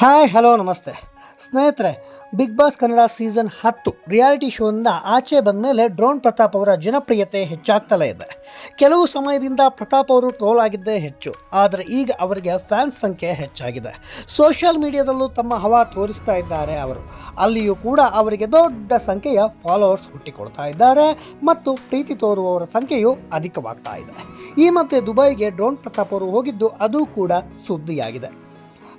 Hi, hello, ನಮಸ್ತೆ. ಸ್ನೇಹಿತರೆ, Big Boss Kannada season ಹತ್ತು ರಿಯಾಲಿಟಿ ಶೋಯಿಂದ ಆಚೆ ಬಂದ ಮೇಲೆ ಡ್ರೋನ್ ಪ್ರತಾಪ್ ಅವರ ಜನಪ್ರಿಯತೆ ಹೆಚ್ಚಾಗ್ತಲೇ ಇದೆ. ಕೆಲವು ಸಮಯದಿಂದ ಪ್ರತಾಪ್ ಅವರು ಟ್ರೋಲ್ ಆಗಿದ್ದೇ ಹೆಚ್ಚು, ಆದರೆ ಈಗ ಅವರಿಗೆ ಫ್ಯಾನ್ಸ್ ಸಂಖ್ಯೆ ಹೆಚ್ಚಾಗಿದೆ. ಸೋಷಿಯಲ್ ಮೀಡಿಯಾದಲ್ಲೂ ತಮ್ಮ ಹವಾ ತೋರಿಸ್ತಾ ಇದ್ದಾರೆ ಅವರು. ಅಲ್ಲಿಯೂ ಕೂಡ ಅವರಿಗೆ ದೊಡ್ಡ ಸಂಖ್ಯೆಯ ಫಾಲೋವರ್ಸ್ ಹುಟ್ಟಿಕೊಳ್ತಾ ಇದ್ದಾರೆ ಮತ್ತು ಪ್ರೀತಿ ತೋರುವವರ ಸಂಖ್ಯೆಯು ಅಧಿಕವಾಗ್ತಾ ಇದೆ. ಈ ಮಧ್ಯೆ ದುಬೈಗೆ ಡ್ರೋನ್ ಪ್ರತಾಪ್ ಅವರು ಹೋಗಿದ್ದು, ಅದು ಕೂಡ ಸುದ್ದಿಯಾಗಿದೆ.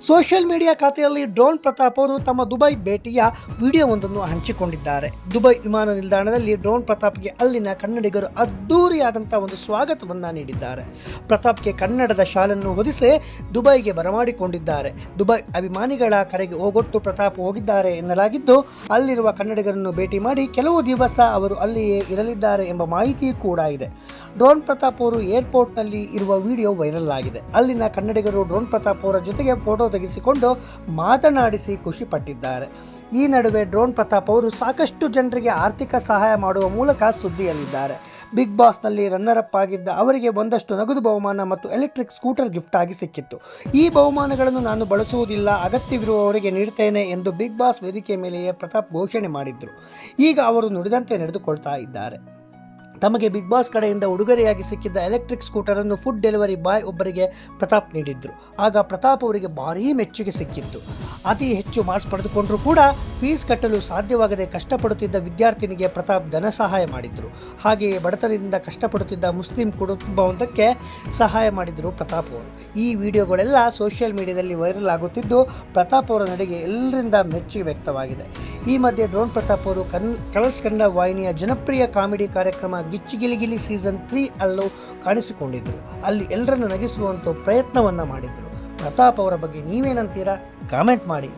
ಸೋಷಿಯಲ್ ಮೀಡಿಯಾ ಖಾತೆಯಲ್ಲಿ ಡ್ರೋನ್ ಪ್ರತಾಪ್ ಅವರು ತಮ್ಮ ದುಬೈ ಭೇಟಿಯ ವಿಡಿಯೋವೊಂದನ್ನು ಹಂಚಿಕೊಂಡಿದ್ದಾರೆ. ದುಬೈ ವಿಮಾನ ನಿಲ್ದಾಣದಲ್ಲಿ ಡ್ರೋನ್ ಪ್ರತಾಪ್ಗೆ ಅಲ್ಲಿನ ಕನ್ನಡಿಗರು ಅದ್ದೂರಿಯಾದಂಥ ಒಂದು ಸ್ವಾಗತವನ್ನು ನೀಡಿದ್ದಾರೆ. ಪ್ರತಾಪ್ಗೆ ಕನ್ನಡದ ಶಾಲನ್ನು ಹೊದಿಸಿ ದುಬೈಗೆ ಬರಮಾಡಿಕೊಂಡಿದ್ದಾರೆ. ದುಬೈ ಅಭಿಮಾನಿಗಳ ಕರೆಗೆ ಹೋಗೊಟ್ಟು ಪ್ರತಾಪ್ ಹೋಗಿದ್ದಾರೆ ಎನ್ನಲಾಗಿದ್ದು, ಅಲ್ಲಿರುವ ಕನ್ನಡಿಗರನ್ನು ಭೇಟಿ ಮಾಡಿ ಕೆಲವು ದಿವಸ ಅವರು ಅಲ್ಲಿಯೇ ಇರಲಿದ್ದಾರೆ ಎಂಬ ಮಾಹಿತಿ ಕೂಡ ಇದೆ. ಡ್ರೋನ್ ಪ್ರತಾಪ್ ಅವರು ಏರ್ಪೋರ್ಟ್ನಲ್ಲಿ ಇರುವ ವಿಡಿಯೋ ವೈರಲ್ ಆಗಿದೆ. ಅಲ್ಲಿನ ಕನ್ನಡಿಗರು ಡ್ರೋನ್ ಪ್ರತಾಪ್ ಅವರ ಜೊತೆಗೆ ಫೋಟೋ ತೆಗೆಸಿಕೊಂಡು ಮಾತನಾಡಿಸಿ ಖುಷಿಪಟ್ಟಿದ್ದಾರೆ ಈ ನಡುವೆ ಡ್ರೋನ್ ಪ್ರತಾಪ್ ಅವರು ಸಾಕಷ್ಟು ಜನರಿಗೆ ಆರ್ಥಿಕ ಸಹಾಯ ಮಾಡುವ ಮೂಲಕ ಸುದ್ದಿಯಲ್ಲಿದ್ದಾರೆ. ಬಿಗ್ ಬಾಸ್ನಲ್ಲಿ ರನ್ನರ್ ಅಪ್ ಆಗಿದ್ದ ಅವರಿಗೆ ಒಂದಷ್ಟು ನಗದು ಬಹುಮಾನ ಮತ್ತು ಎಲೆಕ್ಟ್ರಿಕ್ ಸ್ಕೂಟರ್ ಗಿಫ್ಟ್ ಆಗಿ ಸಿಕ್ಕಿತ್ತು. ಈ ಬಹುಮಾನಗಳನ್ನು ನಾನು ಬಳಸುವುದಿಲ್ಲ, ಅಗತ್ಯವಿರುವವರಿಗೆ ನೀಡ್ತೇನೆ ಎಂದು ಬಿಗ್ ಬಾಸ್ ವೇದಿಕೆ ಮೇಲೆಯೇ ಪ್ರತಾಪ್ ಘೋಷಣೆ ಮಾಡಿದ್ದರು ಈಗ ಅವರು ನುಡಿದಂತೆ ನಡೆದುಕೊಳ್ತಾ ಇದ್ದಾರೆ. ತಮಗೆ ಬಿಗ್ ಬಾಸ್ ಕಡೆಯಿಂದ ಉಡುಗೊರೆಯಾಗಿ ಸಿಕ್ಕಿದ್ದ ಎಲೆಕ್ಟ್ರಿಕ್ ಸ್ಕೂಟರನ್ನು ಫುಡ್ ಡೆಲಿವರಿ ಬಾಯ್ ಒಬ್ಬರಿಗೆ ಪ್ರತಾಪ್ ನೀಡಿದ್ರು. ಆಗ ಪ್ರತಾಪ್ ಅವರಿಗೆ ಭಾರೀ ಮೆಚ್ಚುಗೆ ಸಿಕ್ಕಿತ್ತು. ಅತಿ ಹೆಚ್ಚು ಮಾರ್ಕ್ಸ್ ಪಡೆದುಕೊಂಡರೂ ಕೂಡ ಫೀಸ್ ಕಟ್ಟಲು ಸಾಧ್ಯವಾಗದೆ ಕಷ್ಟಪಡುತ್ತಿದ್ದ ವಿದ್ಯಾರ್ಥಿನಿಗೆ ಪ್ರತಾಪ್ ಧನ ಸಹಾಯ ಮಾಡಿದ್ರು. ಹಾಗೆಯೇ ಬಡತನದಿಂದ ಕಷ್ಟಪಡುತ್ತಿದ್ದ ಮುಸ್ಲಿಂ ಕುಟುಂಬವೊಂದಕ್ಕೆ ಸಹಾಯ ಮಾಡಿದರು ಪ್ರತಾಪ್ ಅವರು. ಈ ವಿಡಿಯೋಗಳೆಲ್ಲ ಸೋಷಿಯಲ್ ಮೀಡಿಯಾದಲ್ಲಿ ವೈರಲ್ ಆಗುತ್ತಿದ್ದು ಪ್ರತಾಪ್ ಅವರ ನಡೆಗೆ ಎಲ್ಲರಿಂದ ಮೆಚ್ಚುಗೆ ವ್ಯಕ್ತವಾಗಿದೆ. ಈ ಮಧ್ಯೆ ಡ್ರೋನ್ ಪ್ರತಾಪ್ ಅವರು ಕನ್ ಕಲರ್ಸ್ ಕನ್ನಡ ವಾಹಿನಿಯ ಜನಪ್ರಿಯ ಕಾಮಿಡಿ ಕಾರ್ಯಕ್ರಮ ಗಿಚ್ಚಿಗಿಲಿಗಿಲಿ ಸೀಸನ್ ತ್ರೀ ಅಲ್ಲೂ ಕಾಣಿಸಿಕೊಂಡಿದ್ದರು ಅಲ್ಲಿ ಎಲ್ಲರನ್ನು ನಗಿಸುವಂಥ ಪ್ರಯತ್ನವನ್ನು ಮಾಡಿದರು. ಪ್ರತಾಪ್ ಅವರ ಬಗ್ಗೆ ನೀವೇನಂತೀರಾ? ಕಾಮೆಂಟ್ ಮಾಡಿ.